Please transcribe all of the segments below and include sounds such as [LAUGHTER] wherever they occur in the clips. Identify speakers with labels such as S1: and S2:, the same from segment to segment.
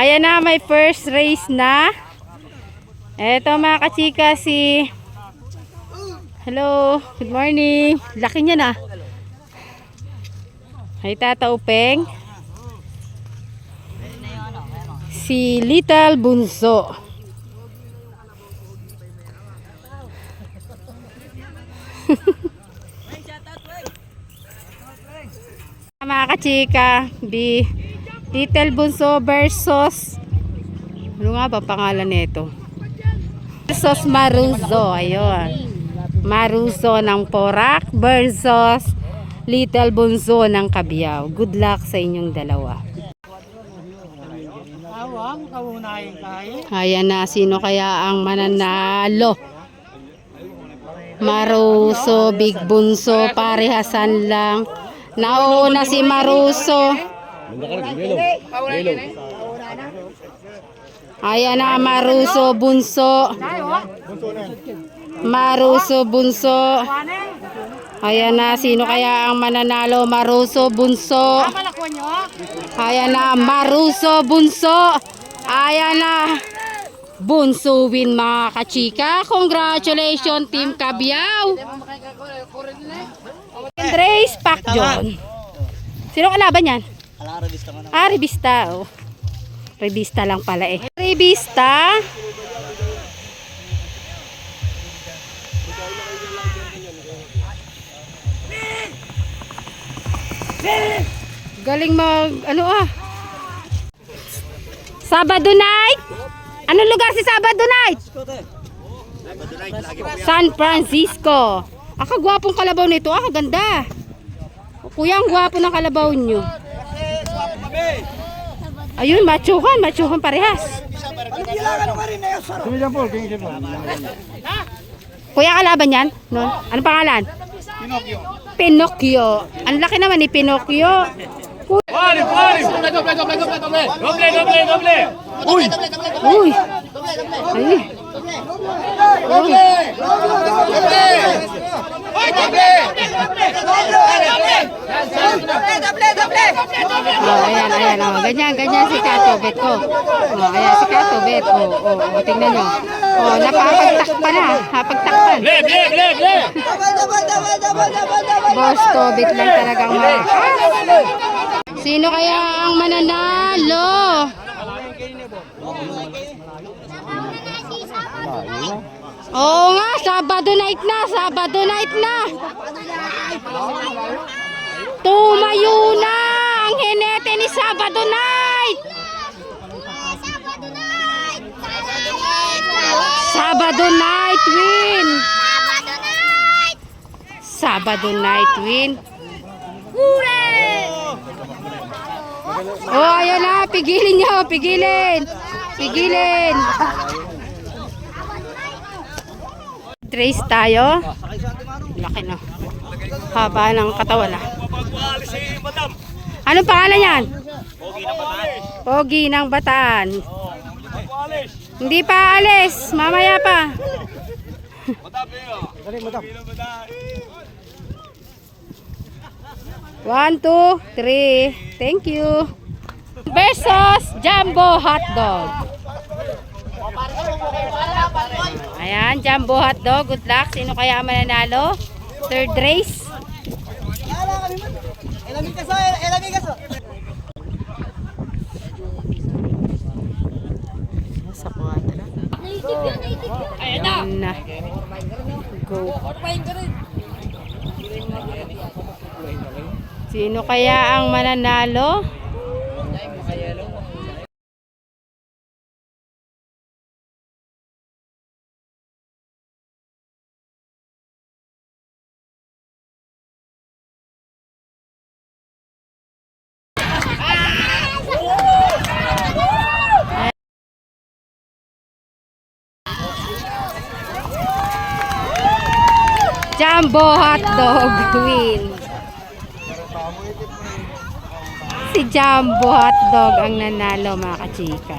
S1: Ayan na, may first race na. Eto mga kachika si... Hello, good morning. Laki niya na. Ay Tata Upeng. Si Little Bunso. [LAUGHS] mga kachika, B. Little Bunso versus ano nga ba pangalan nito? Versus Maruzo, ayun. Maruzo ng Porak versus Little Bunso ng Kabiyaw. Good luck sa inyong dalawa. Ayan na, sino kaya ang mananalo? Maruso, Big Bunso, parehasan lang. Nauna si Maruso. Ayan na, Maruso, Bunso. Maruso, Bunso. Ayan na, sino kaya ang mananalo? Maruso, Bunso.
S2: Nyo?
S1: Ayan na, Maruso Bunso. Ayan na. Bunso win mga kachika. Congratulations Team Kabiyaw. Andres Pacjon. Sino kalaban yan? Ah, Revista. Oh. Revista lang pala eh. Revista. Galing mag, ano ah. Sabado night? Anong lugar si Sabado night? San Francisco. Ah, kagwapong kalabaw nito. Ah, ganda. Kuya, ang gwapo ng kalabaw nyo. Ayun, machuhan, machuhan parehas. Kuya, kalaban yan? No? Anong pangalan? Pinocchio. Ang laki naman ni Pinocchio.
S3: ¡Vale, vale! ¡Doble, doble, doble, doble, doble! ¡Doble, doble, doble!
S1: Uy! Uy! Ay! Oh, ayan, ayan. Oh, ganyan, ganyan si Katobet ko. Oh, ayan si Katobet. Oh, oh, oh, tingnan nyo. Oh, napapagtakpan na. Napagtakpan.
S3: ¡Ble, ble, ble, ble!
S1: Boss Tobit lang talagang malakas. Sino kaya ang mananalo? Oo nga, Sabado night na, Sabado night na. Tumayo na ang hinete ni Sabado night. Sabado night win. Sabado night win. Oh, ayan na. Pigilin nyo. Pigilin. Pigilin. Trace tayo. Laki na. Haba ng katawan
S3: Madam!
S1: Anong pangalan yan?
S3: Pogi
S1: ng Bataan. Hindi pa alis. Mamaya pa. One, two, three. Thank you. Versus Jumbo Hotdog. Ayan, Jumbo Hotdog. Good luck. Sino kaya mananalo? Third race. Sa kwadra. Ayan na. Go. Sino kaya ang mananalo? Jumbo Hotdog win. Si Jumbo Hotdog ang nanalo mga kachika.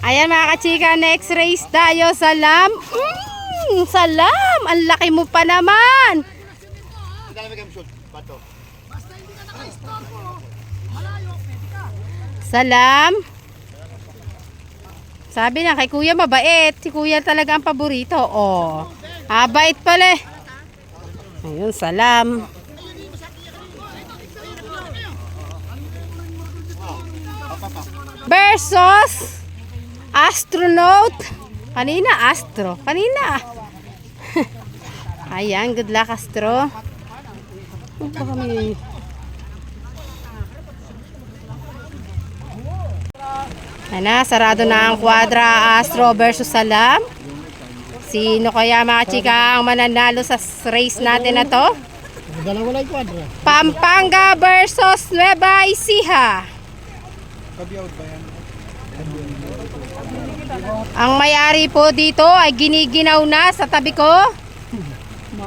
S1: Ayan mga kachika, next race tayo. Salam. Mm, salam. Ang laki mo pa naman. Salam. Sabi na kay kuya mabait. Si kuya talaga ang paborito. Oh. Ah, bait pala eh. Ayun, salam. Versus astronaut. Kanina, astro. Kanina. [LAUGHS] Ayan, good luck, astro. Ano ba kami? Ana, sarado na ang Quadra Astro versus Salam. Sino kaya mga chika ang mananalo sa race natin na to?
S2: Dalawa lang kwadra.
S1: Pampanga versus Nueva Ecija. Ang mayari po dito ay giniginaw na sa tabi ko.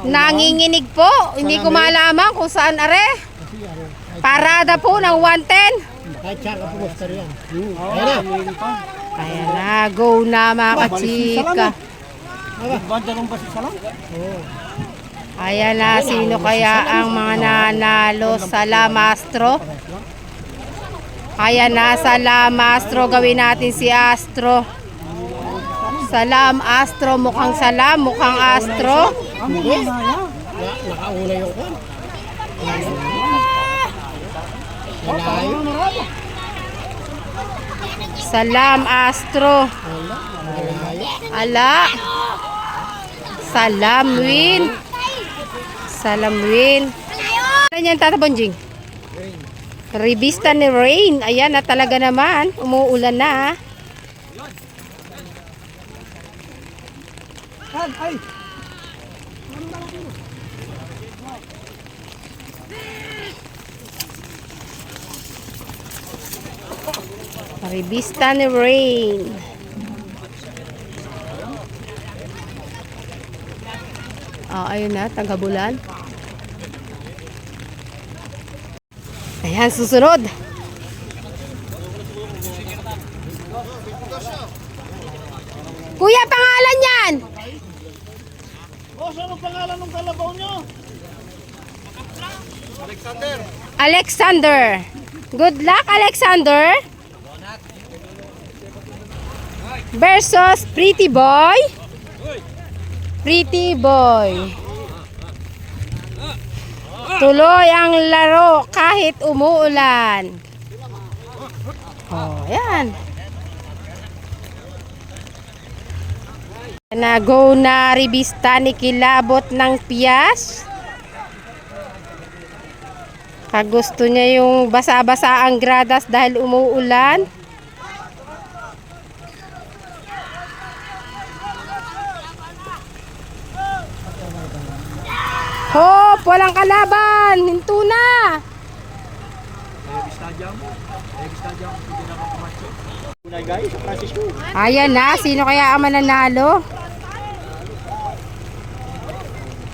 S1: Nanginginig po. Hindi ko malaman kung saan are. Parada po ng 110.
S2: Kahit siya ka yan. Ayan na.
S1: Ayan na, go na mga kachika.
S2: Banda nung basi sa lang?
S1: Ayan na, sino kaya ang mga nanalo sa Lamastro? Ayan na, sa Lamastro, gawin natin si Astro. Salam Astro, mukhang salam, mukhang Astro.
S2: Hindi. Na, nakauna yung. Malayo.
S1: Salam Astro. Ala. Salam win. Salam win. Ano yan, Tata Bonjing? Revista ni Rain. Ayan na talaga naman. Umuulan na.
S2: Ay!
S1: Revista ni Rain. Ah, ayun na, tagabulan. Ayan, susunod. Kuya, pangalan yan!
S2: Oh, saan ang pangalan ng kalabaw nyo?
S1: Alexander. Good luck, Alexander. Versus Pretty Boy. Pretty Boy. Tuloy ang laro kahit umuulan. Oh, yan. Na go na ribista ni Kilabot ng Pias. Pag gusto niya yung basa-basa ang gradas dahil umuulan. Hop! Walang kalaban! Hinto na! Ayan na, sino kaya ang mananalo?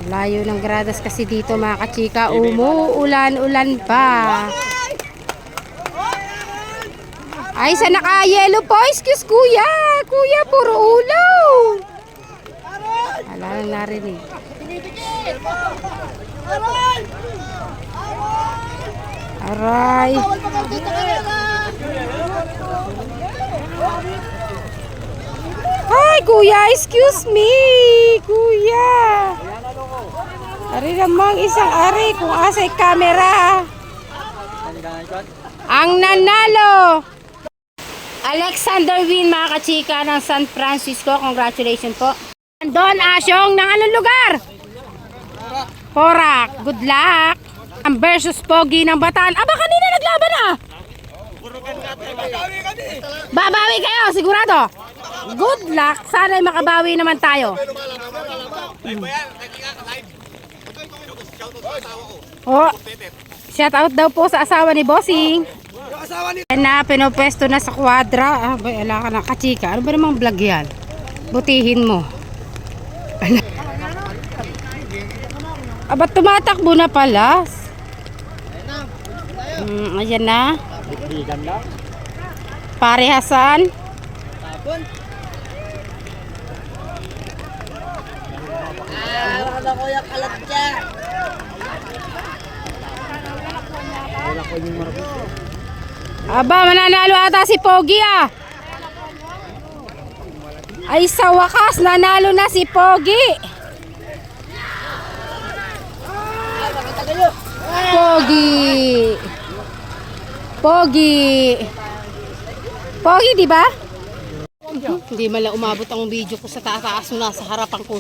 S1: Layo ng gradas kasi dito mga kachika. Umuulan-ulan pa. Ay, sa naka-yellow po. Excuse kuya. Kuya, puro ulo. Wala nang narinig. Aray. Ay, kuya, excuse me. Kuya. Ari namang isang ari kung asay camera. Ang nanalo. Alexander Win, mga kachika ng San Francisco. Congratulations po. Don Asyong ng anong lugar? Porak. Good luck. Ang versus Pogi ng Bataan. Aba, kanina naglaban ah. Babawi kayo, sigurado. Good luck. Sana'y makabawi naman tayo. Oh, shout out daw po sa asawa ni Bossing. Yan na, pinopwesto na sa kwadra. Ah, bay, ala ka na, kachika. Ano ba namang vlog yan? Butihin mo. Ala. Aba, tumatakbo na pala. Mm, ayan na. Parehasan. Aba, mananalo ata si Pogi ah. Ay, sa wakas, nanalo na si Pogi. Pogi. Pogi. Pogi, di ba? Hindi mala umabot ang video ko sa taas na sa harapan ko.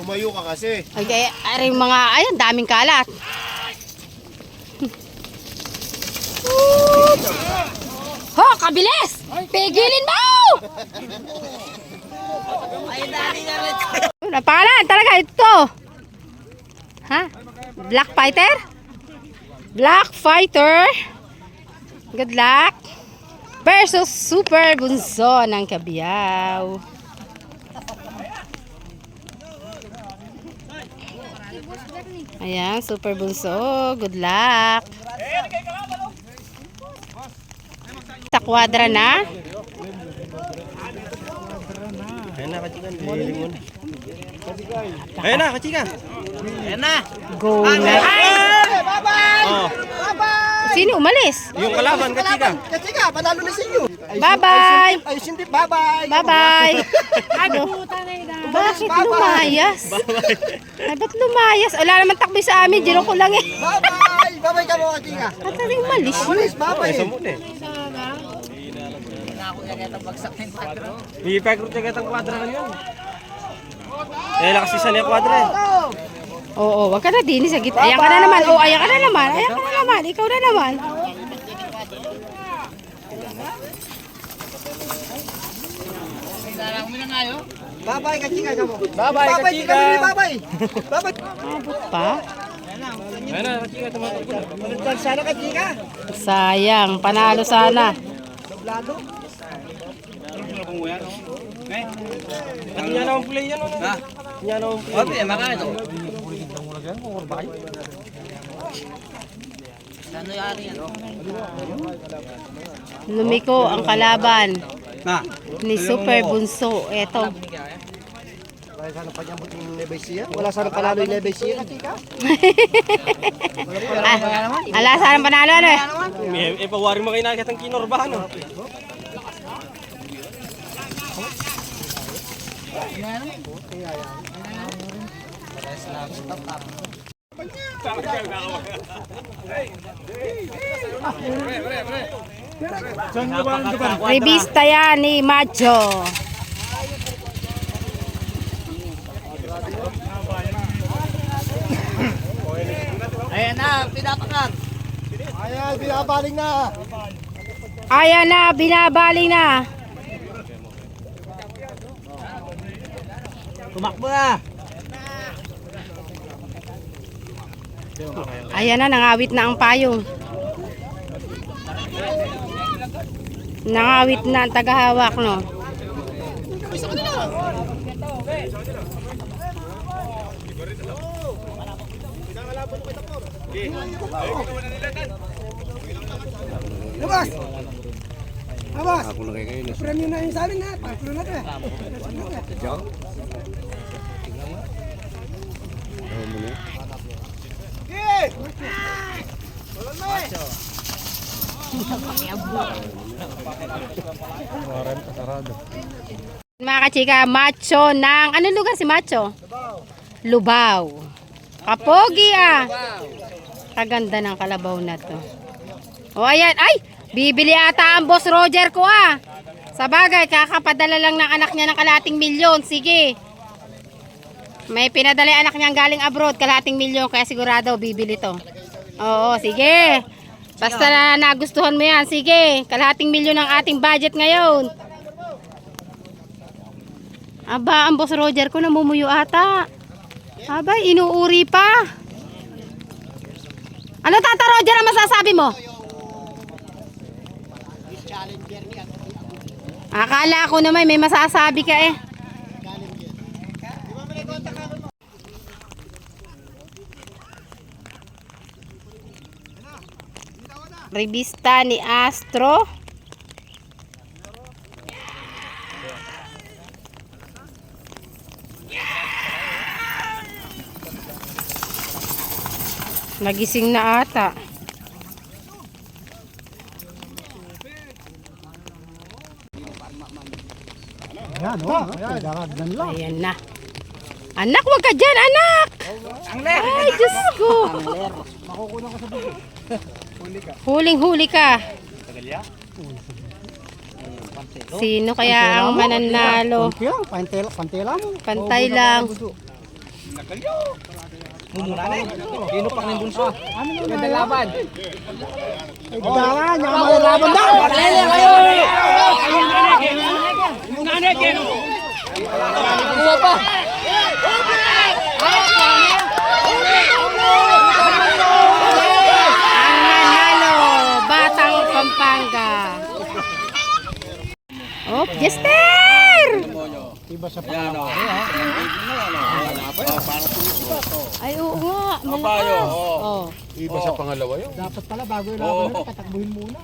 S2: Tumayo ka kasi.
S1: Ay, kaya, ay, mga, ayun, daming kalat. Ho, kabilis! Pigilin mo! Ano pangalan? Talaga ito. Ha? Black Fighter? Black Fighter. Good luck. Versus Super Bunso ng Kabiyaw. Ayan, Super Bunso. Good luck. Sa kwadra na.
S2: Ayan na, kachika. Ayan na, kachika. Ayan na.
S1: Go na.
S2: Oh,
S1: Sino umalis?
S2: yung kalaban, kachika.
S4: Kachika, panalo na sa inyo.
S1: Bye-bye.
S4: Ay, hindi, bye-bye.
S1: Bye-bye. [LAUGHS] Ano? Bakit lumayas? Ay, ba't lumayas? Wala naman takbo sa amin. Dino ko lang eh.
S4: Bye-bye. Bye-bye ka mo, Kachika.
S1: Ba't natin umalis?
S4: Alis, bye-bye.
S2: Ipag-root na kitang kwadra ka yun. Eh, lakas isa niya kwadra eh.
S1: Oo, wag ka na din sa gitna. Ayan ka na naman. Oo, ayan ka na naman. Ayan ka na naman. Ikaw na naman.
S4: Kachika ka mo.
S2: Bye-bye,
S4: Bye-bye,
S2: kachika.
S4: Bye-bye. Bye-bye. Bye-bye.
S1: Abot pa. Sayang. Panalo sana.
S4: Doblado.
S2: At niya naman play yan, ano? Ha? Niya naman play. Okay, makain ito.
S1: Lumiko ang kalaban
S2: Na.
S1: ni Super Bunso. Eto.
S4: Wala sana pa niya buting Nebesia. Wala sana panalo yung Nebesia.
S1: Ah, ala, sana panalo ano eh.
S2: Eh, pawari mo kayo nakikita ng kinorbahan,
S1: Revista yan ni Macho.
S4: Ayan na, pinapakat. Ayan, binabaling na.
S1: Ayan na, binabaling na.
S4: Tumakbo na.
S1: Ayan na, nangawit na ang payong. Nangawit na ang tagahawak, no?
S4: Labas. Labas. Ako na kayo. Premyo na yung sa amin ha. Tatlo na to eh.
S1: Mga kachika, Macho ng... Anong lugar si Macho? Lubao. Kapogi ah. Kaganda ng kalabaw na to. O ayan, ay! Bibili ata ang boss Roger ko ah. Sa bagay, kakapadala lang ng anak niya ng kalating milyon. Sige. May pinadala anak niyang galing abroad, kalating milyon, kaya sigurado bibili to. Oo, sige. Basta na nagustuhan mo yan, sige. Kalating milyon ang ating budget ngayon. Aba, ang boss Roger ko namumuyo ata. Aba, inuuri pa. Ano tata Roger ang masasabi mo? Akala ko naman may masasabi ka eh. Revista ni Astro. Nagising na ata.
S3: Yan, oh. Ayan, daragdan lang.
S1: Ayan na. Anak, wag ka dyan, anak! Ay, Diyos ko! Huling-huli ka. Sino kaya ang mananalo?
S3: Konti lang, pantela, pantela mo.
S1: Pantay lang.
S3: Daran, yung mga laban daw.
S1: Ang Oh, Jester!
S3: Iba sa pangalawa.
S1: Ay, oo nga. Malakas. Oh.
S2: Iba sa pangalawa yun.
S3: Dapat pala bago yung laban natin, tatakbuhin muna.